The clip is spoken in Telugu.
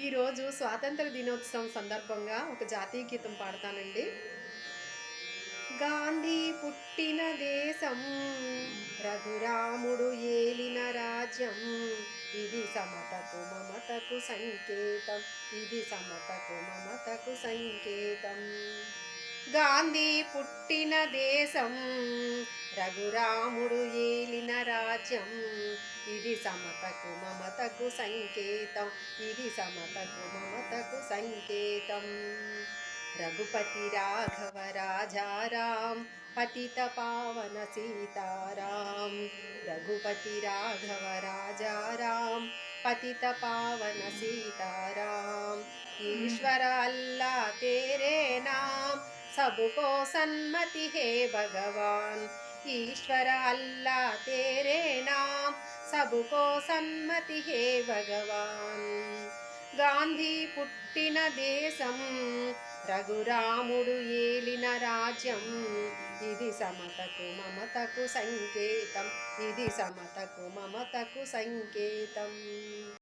ఈరోజు స్వాతంత్ర దినోత్సవం సందర్భంగా ఒక జాతీయ గీతం పాడతానండి. గాంధీ పుట్టిన దేశం రఘురాముడు ఏలిన రాజ్యం. ఇది సమతకు మమతకు సంకేతం ఇది సమతకు మమతకు సంకేతం. గాంధీ పుట్టిన దేశం రఘురాముడు ఏలిన రాజ్యం. ఇది సమతకు మమతకు సంకేతం ఇది సమతకు మమతకు సంకేతం రఘుపతి రాఘవ రాజారాం పతిత పావన సీతారాం రఘుపతి రాఘవ రాజారాం పతిత పావన సీతారాం ఈశ్వర అల్లా तेरे नाम सबको सन्मति है भगवान ईश्वर अल्लाह तेरे नाम सबको సన్మతి హే భగవాన్ గాంధీ పుట్టిన దేశం రఘురాముడు ఏలిన రాజ్యం ఇది సమతకు మమతకు సంకేతం ఇది సమతకు మమతకు సంకేతం